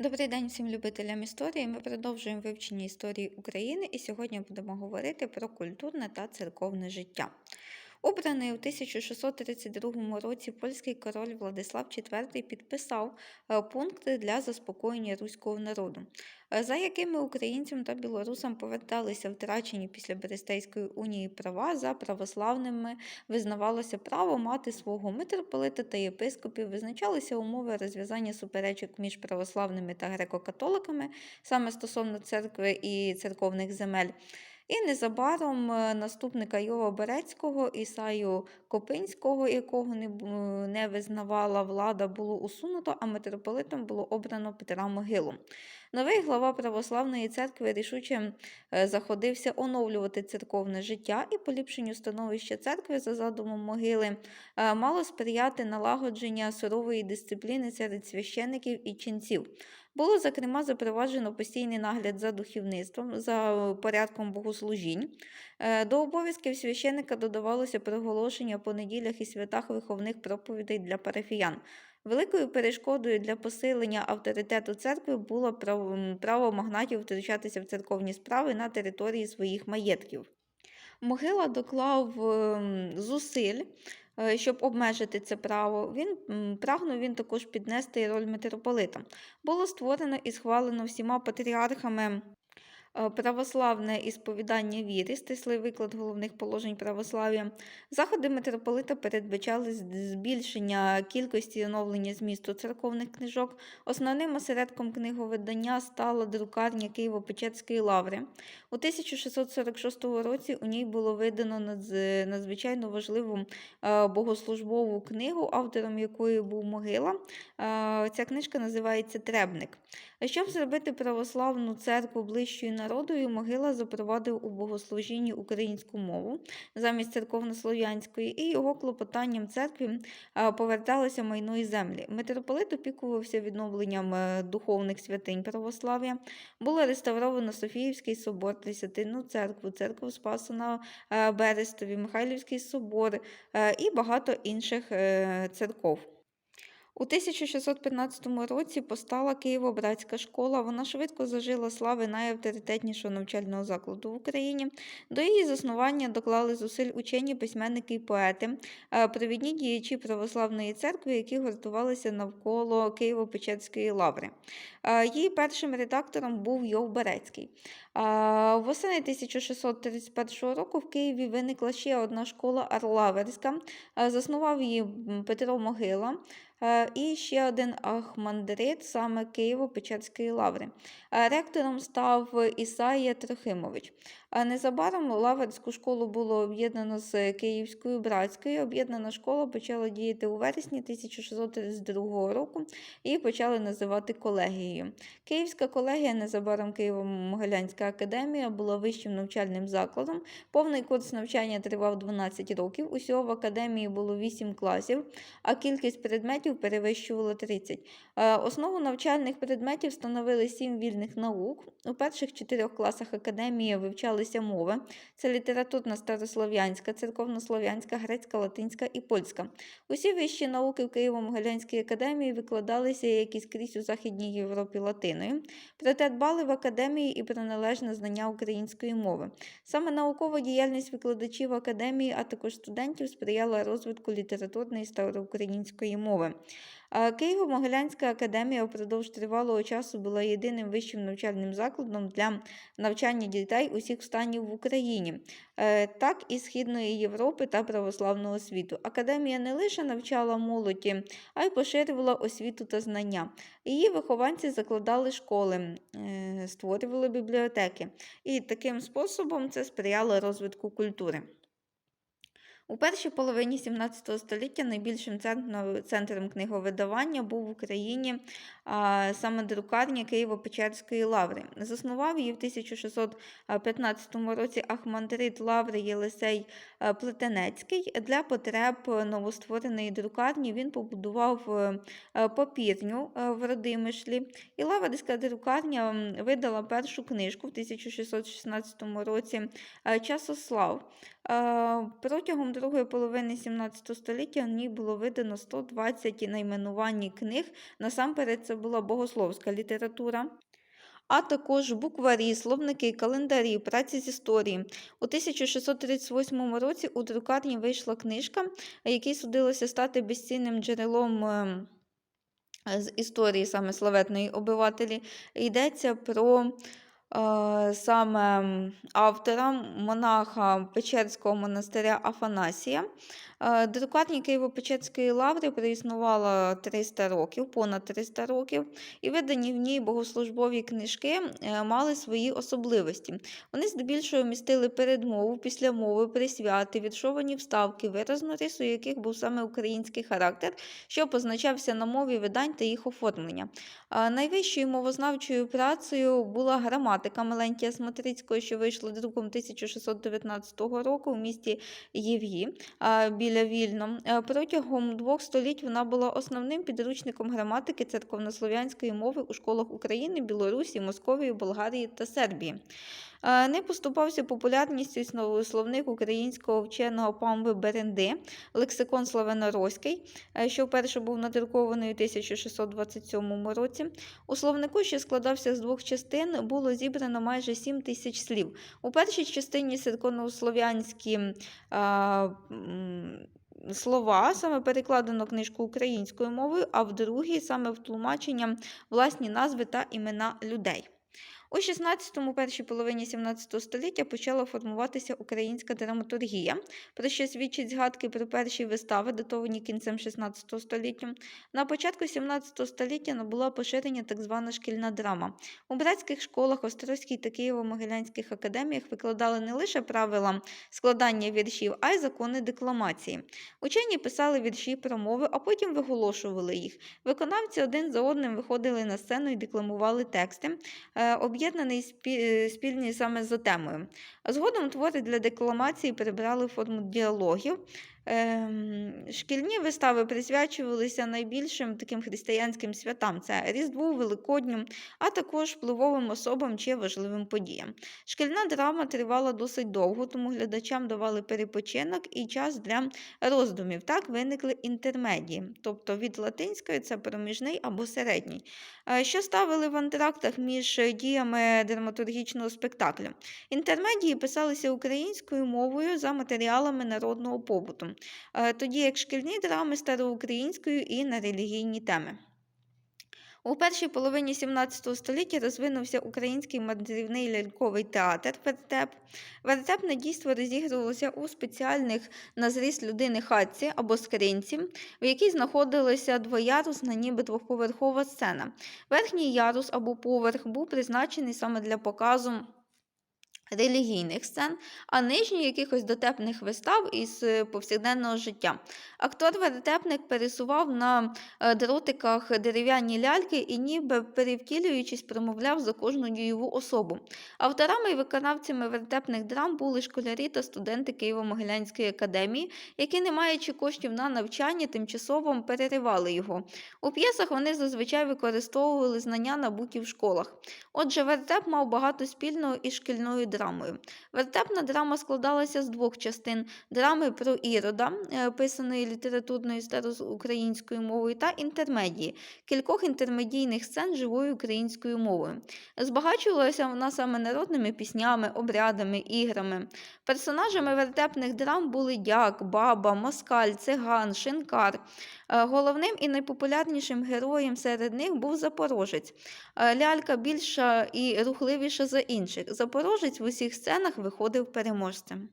Добрий день всім любителям історії. Ми продовжуємо вивчення історії України і сьогодні будемо говорити про культурне та церковне життя. Обраний у 1632 році польський король Владислав IV підписав е, пункти для заспокоєння руського народу, е, за якими українцям та білорусам поверталися втрачені після Берестейської унії права за православними визнавалося право мати свого митрополита та єпископів, визначалися умови розв'язання суперечок між православними та греко-католиками саме стосовно церкви і церковних земель. І незабаром е, наступника Йова Берецького, Ісаю Копинського, якого не, визнавала влада, було усунуто, а митрополитом було обрано Петра Могилу. Новий глава православної церкви рішуче е, заходився оновлювати церковне життя і поліпшенню становища церкви за задумом могили е, мало сприяти налагодження сурової дисципліни серед священиків і ченців. Було, зокрема, запроваджено постійний нагляд за духовництвом, за порядком богослужінь. Е, До обов'язків священика додавалося приголошення по неділях і святах виховних проповідей для парафіян. Великою перешкодою для посилення авторитету церкви було право, магнатів втручатися в церковні справи на території своїх маєтків. Могила доклав ем, зусиль, е, щоб обмежити це право. Він прагнув він також піднести роль митрополита. Було створено і схвалено всіма патріархами. е, Православне ісповідання віри, стислий виклад головних положень православ'я. Заходи митрополита передбачали збільшення кількості оновлення змісту церковних книжок. Основним осередком книговидання стала друкарня Києво-Печерської лаври. У 1646 році у ній було видано надзвичайно важливу е, богослужбову книгу, автором якої був могила. Е, Ця книжка називається Требник. Щоб зробити православну церкву ближчою народою, могила запровадив у богослужінні українську мову замість церковнослов'янської, і його клопотанням церкві е, поверталося майно і землі. Митрополит опікувався відновленням духовних святинь православ'я. Було реставровано Софіївський собор, Тридцятинну церкву, церкву Спасу на е, Берестові, Михайлівський собор е, і багато інших е, церков. У 1615 році постала Києво-Братська школа. Вона швидко зажила слави найавторитетнішого навчального закладу в Україні. До її заснування доклали зусиль учені, письменники і поети, провідні діячі православної церкви, які гуртувалися навколо Києво-Печерської лаври. Її першим редактором був Йов Берецький. Восени 1631 року в Києві виникла ще одна школа Арлаверська. Заснував її Петро Могила і ще один ахмандрит, саме Києво-Печерської лаври. Ректором став Ісаїя Трохимович. Незабаром Лаверську школу було об'єднано з Київською братською. Об'єднана школа почала діяти у вересні 1632 року і почали називати колегією. Київська колегія, незабаром Києво-Могилянська академія, була вищим навчальним закладом. Повний курс навчання тривав 12 років. Усього в академії було 8 класів, а кількість предметів перевищувала 30. Е, Основу навчальних предметів становили 7 вільних наук. У перших чотирьох класах академії вивчалися мови: це літературна старослов'янська, церковнослов'янська, грецька, латинська і польська. Усі вищі науки в Києво-Могилянській академії викладалися як і скрізь у Західній Європі латиною. Проте дбали в академії і про належне знання української мови. Саме наукова діяльність викладачів академії, а також студентів сприяла розвитку літературної староукраїнської мови. Києво-Могилянська академія впродовж тривалого часу була єдиним вищим навчальним закладом для навчання дітей усіх станів в Україні, е, так і Східної Європи та православного світу. Академія не лише навчала молоді, а й поширювала освіту та знання. Її вихованці закладали школи, е, створювали бібліотеки, і таким способом це сприяло розвитку культури. У першій половині 17 століття найбільшим центром, центром книговидавання був в Україні саме друкарня Києво-Печерської лаври. Заснував її в 1615 році Ахмандрит Лаври Єлисей е, Плетенецький. Для потреб новоствореної друкарні він побудував е, е, папірню в Родимишлі. І Лаврська друкарня видала першу книжку в 1616 році Часослав. Протягом другої половини 17 століття в ній було видано 120 найменувань книг. Насамперед, це була богословська література. А також букварі, словники, календарі, праці з історії. У 1638 році у друкарні вийшла книжка, якій судилося стати безцінним джерелом ем, з історії саме славетної обивателі. Йдеться про саме автора, монаха Печерського монастиря Афанасія. Е, Друкарня Києво-Печерської лаври проіснувала 300 років, понад 300 років, і видані в ній богослужбові книжки е, мали свої особливості. Вони здебільшого містили передмову, післямови, присвяти, відшовані вставки, виразну рису яких був саме український характер, що позначався на мові видань та їх оформлення. Найвищою мовознавчою працею була граматика Мелентія Смотрицького, що вийшла друком 1619 року в місті Єв'ї а, біля Вільно. Е, Протягом двох століть вона була основним підручником граматики церковнослов'янської мови у школах України, Білорусі, Московії, Болгарії та Сербії. Е, Не поступався популярністю існов- словник українського вченого Памви Беренди, лексикон славяно-руський, е, що вперше був надрукований у 1627 році. У словнику, що складався з двох частин, було зібрано майже 7 тисяч слів. У першій частині церковнослов'янські а, слова, саме перекладено книжку українською мовою, а в другій саме в тлумаченням власні назви та імена людей. У 16-му, першій половині 17 століття почала формуватися українська драматургія, про що свідчать згадки про перші вистави, датовані кінцем 16 століття. На початку 17 століття набула поширення так звана шкільна драма. У братських школах, Острозькій та Києво-Могилянських академіях викладали не лише правила складання віршів, а й закони декламації. Учені писали вірші про мови, а потім виголошували їх. Виконавці один за одним виходили на сцену і декламували тексти, е, об'єднаний е, спільний саме за темою. А Згодом твори для декламації перебрали форму діалогів. Ем, Шкільні вистави присвячувалися найбільшим таким християнським святам: це Різдву, Великодню, а також впливовим особам чи важливим подіям. Шкільна драма тривала досить довго, тому глядачам давали перепочинок і час для роздумів. Так виникли інтермедії, тобто від латинської це проміжний або середній, е, що ставили в антрактах між діями драматургічного спектаклю. Інтермедії писалися українською мовою за матеріалами народного побуту, тоді як шкільні драми староукраїнською і на релігійні теми. У першій половині 17 століття розвинувся український мандрівний ляльковий театр вертеп. Вертепне дійство розігрувалося у спеціальних на зріст людини хатці або скринці, в якій знаходилася двоярусна, ніби двоповерхова сцена. Верхній ярус або поверх був призначений саме для показу релігійних сцен, а нижній якихось дотепних вистав із е, повсякденного життя. Актор-вертепник пересував на е, дротиках дерев'яні ляльки і, ніби перевтілюючись, промовляв за кожну дієву особу. Авторами і виконавцями вертепних драм були школярі та студенти Києво-Могилянської академії, які, не маючи коштів на навчання, тимчасово переривали його. У п'єсах вони зазвичай використовували знання, набуті в школах. Отже, вертеп мав багато спільного із шкільною драмою. Вертепна драма складалася з двох частин: драми про Ірода, е, писаної літературною староукраїнською мовою, та інтермедії, кількох інтермедійних сцен живою українською мовою. Збагачувалася вона саме народними піснями, обрядами, іграми. Персонажами вертепних драм були дяк, баба, москаль, циган, шинкар. Е, Головним і найпопулярнішим героєм серед них був запорожець. Е, Лялька більша і рухливіша за інших. Запорожець усіх сценах виходив переможцем.